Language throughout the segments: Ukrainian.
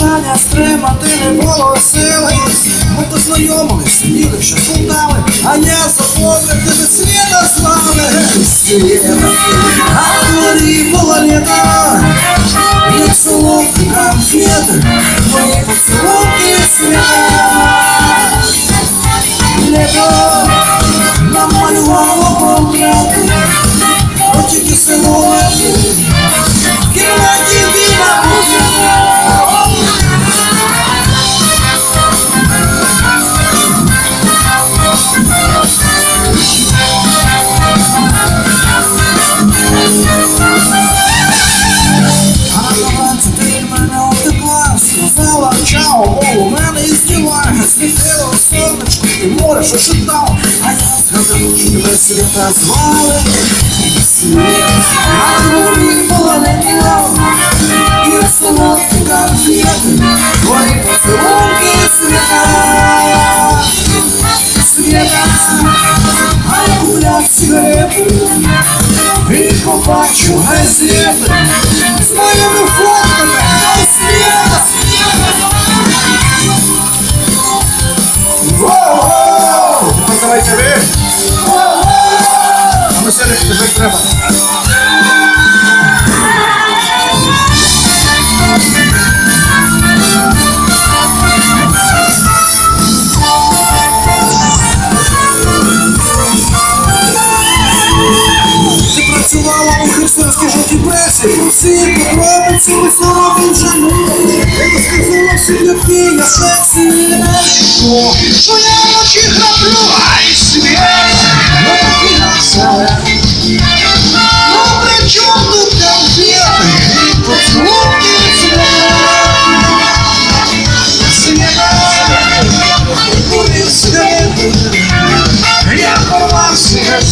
бажання стримати не було сили. Ми познайомились, сиділи, що шутали, а я запомнив до світа слави. А в і море а я згадав, тебе свята звали. Світ, а дворі діла, і солодкі конфети, твої поцілунки свята. Света, а я купляв сигарети, і побачу газети А ну треба. Ти працювала у херсонській жовтій пресі, про всі подробиці. Ти розказала всі які я сексі, що я ай світ.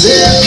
Yeah.